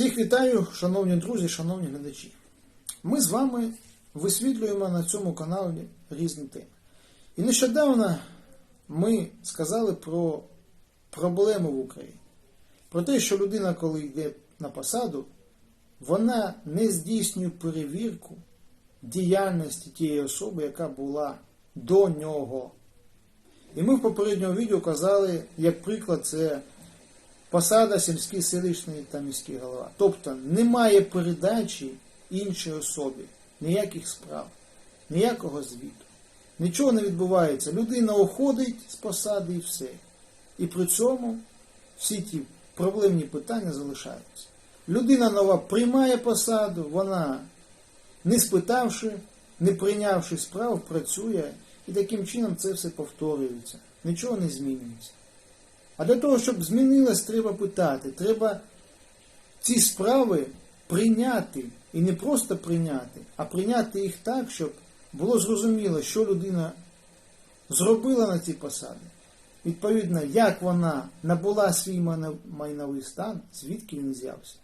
Всіх вітаю, шановні друзі, шановні глядачі. Ми з вами висвітлюємо на цьому каналі різні теми. І нещодавно ми сказали про проблему в Україні. Про те, що людина, коли йде на посаду, вона не здійснює перевірку діяльності тієї особи, яка була до нього. І ми в попередньому відео казали, як приклад, це посада сільський селищний та міський голова. Тобто немає передачі іншій особі, ніяких справ, ніякого звіту. Нічого не відбувається. Людина уходить з посади і все. І при цьому всі ті проблемні питання залишаються. Людина нова приймає посаду, вона, не спитавши, не прийнявши справ, працює, і таким чином це все повторюється. Нічого не змінюється. А для того, щоб змінилось, треба питати. Треба ці справи прийняти. І не просто прийняти, а прийняти їх так, щоб було зрозуміло, що людина зробила на цій посаді. Відповідно, як вона набула свій майновий стан, звідки він взявся.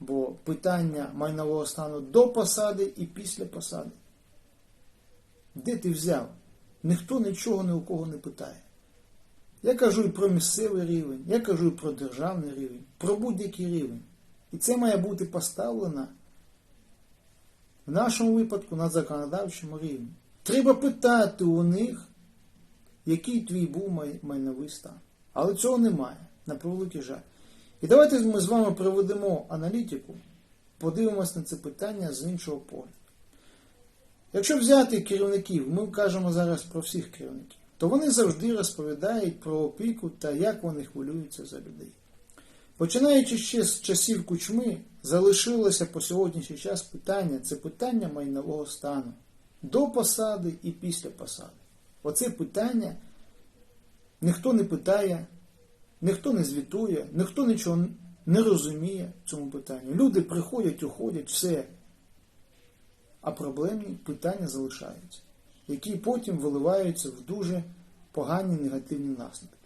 Бо питання майнового стану до посади і після посади. Де ти взяв? Ніхто нічого ні у кого не питає. Я кажу і про місцевий рівень, я кажу і про державний рівень, про будь-який рівень. І це має бути поставлено в нашому випадку на законодавчому рівні. Треба питати у них, який твій був май, майновий стан. Але цього немає, на превеликий жаль. І давайте ми з вами проведемо аналітику, подивимось на це питання з іншого погляду. Якщо взяти керівників, ми кажемо зараз про всіх керівників, то вони завжди розповідають про опіку та як вони хвилюються за людей. Починаючи ще з часів кучми, залишилося по сьогоднішній час питання це питання майнового стану до посади і після посади. Оце питання ніхто не питає, ніхто не звітує, ніхто нічого не розуміє в цьому питанні. Люди приходять, уходять, все. А проблемні питання залишаються, які потім виливаються в дуже погані негативні наслідки.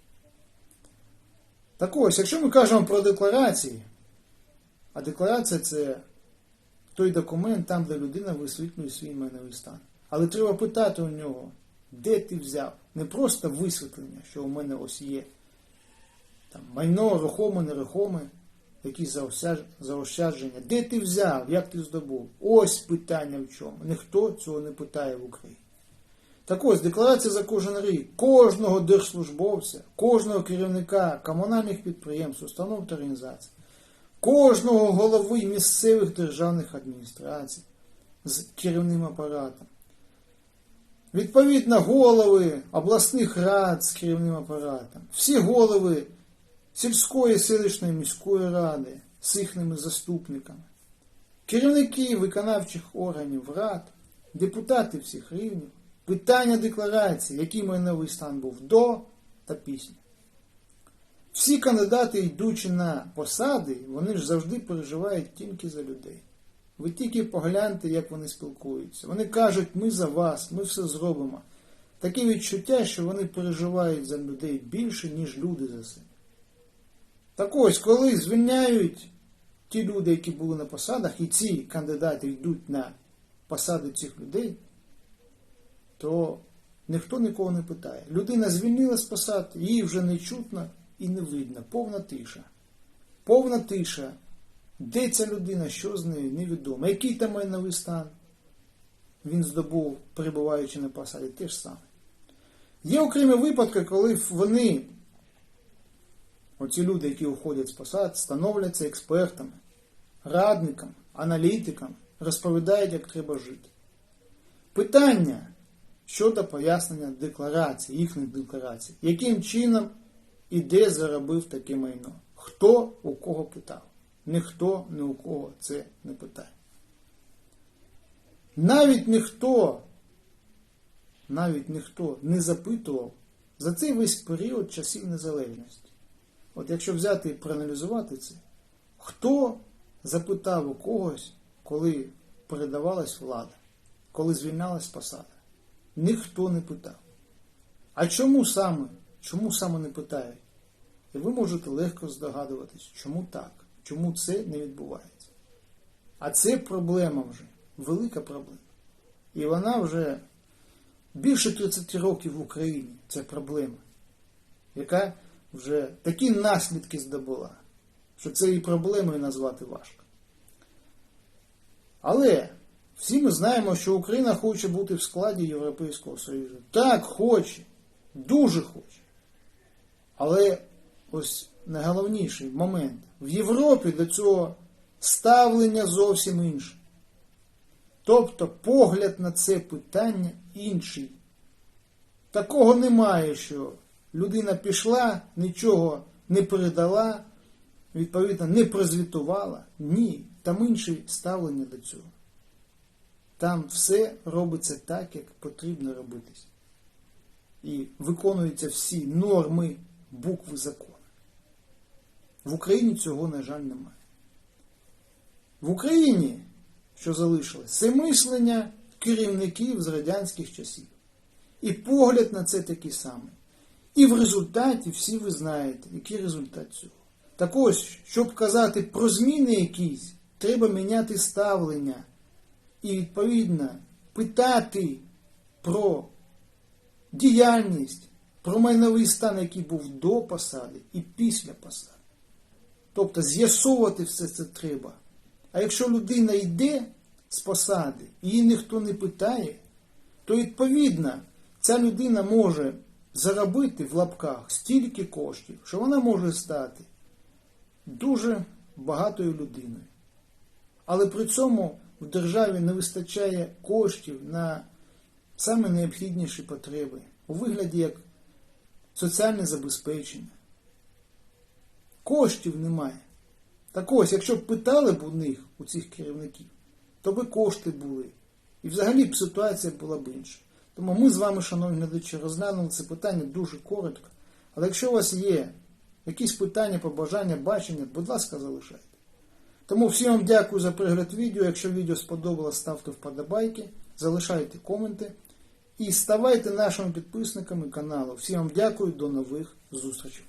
Так ось, якщо ми кажемо про декларації, а декларація це той документ, там, де людина висвітлює свій майновий стан. Але треба питати у нього, де ти взяв? Не просто висвітлення, що у мене ось є там, майно, рухоме, нерухоме, якісь заощадження. Де ти взяв, як ти здобув? Ось питання в чому. Ніхто цього не питає в Україні. Так ось, декларація за кожен рік кожного держслужбовця, кожного керівника комунальних підприємств, установ та організацій, кожного голови місцевих державних адміністрацій з керівним апаратом. Відповідно, голови обласних рад з керівним апаратом, всі голови сільської, селищної міської ради з їхніми заступниками, керівники виконавчих органів рад, депутати всіх рівнів. Питання декларації, який майновий стан був до та після. Всі кандидати, йдучи на посади, вони ж завжди переживають тільки за людей. Ви тільки погляньте, як вони спілкуються. Вони кажуть, ми за вас, ми все зробимо. Таке відчуття, що вони переживають за людей більше, ніж люди за себе. Так ось, коли звільняють ті люди, які були на посадах, і ці кандидати йдуть на посади цих людей то ніхто нікого не питає. Людина звільнила з посад, її вже не чутно і не видно. Повна тиша. Повна тиша. Де ця людина, що з нею, невідомо. Який там майновий стан він здобув, перебуваючи на посаді, те ж саме. Є окремі випадки, коли вони, оці люди, які уходять з посад, становляться експертами, радниками, аналітиками, розповідають, як треба жити. Питання щодо пояснення декларацій, їхніх декларацій, яким чином і де заробив таке майно. Хто у кого питав? Ніхто ні у кого це не питає. Навіть ніхто, навіть ніхто не запитував за цей весь період часів незалежності. От якщо взяти і проаналізувати це, хто запитав у когось, коли передавалась влада, коли звільнялась посада? Ніхто не питав. А чому саме? Чому саме не питають? І ви можете легко здогадуватись, чому так? чому це не відбувається. А це проблема вже, велика проблема. І вона вже більше 30 років в Україні ця проблема, яка вже такі наслідки здобула, що це і проблемою назвати важко. Але всі ми знаємо, що Україна хоче бути в складі Європейського Союзу. Так, хоче, дуже хоче. Але ось найголовніший момент. В Європі до цього ставлення зовсім інше. Тобто погляд на це питання інший. Такого немає, що людина пішла, нічого не передала, відповідно, не прозвітувала. Ні, там інше ставлення до цього. Там все робиться так, як потрібно робитись. І виконуються всі норми букви закону. В Україні цього, на жаль, немає. В Україні, що залишилось, це мислення керівників з радянських часів. І погляд на це такий самий. І в результаті всі ви знаєте, який результат цього. Так ось, щоб казати про зміни якісь, треба міняти ставлення. І відповідно питати про діяльність, про майновий стан, який був до посади і після посади. Тобто з'ясовувати все це треба. А якщо людина йде з посади, її ніхто не питає, то відповідно ця людина може заробити в лапках стільки коштів, що вона може стати дуже багатою людиною. Але при цьому в державі не вистачає коштів на саме необхідніші потреби у вигляді як соціальне забезпечення. Коштів немає. Так ось, якщо б питали б у них, у цих керівників, то би кошти були. І взагалі б ситуація була б інша. Тому ми з вами, шановні глядачі, розглянули це питання дуже коротко. Але якщо у вас є якісь питання, побажання, бачення, будь ласка, залишайте. Тому всім вам дякую за перегляд відео. Якщо відео сподобалось, ставте вподобайки, залишайте коменти і ставайте нашими підписниками каналу. Всім вам дякую, до нових зустрічей.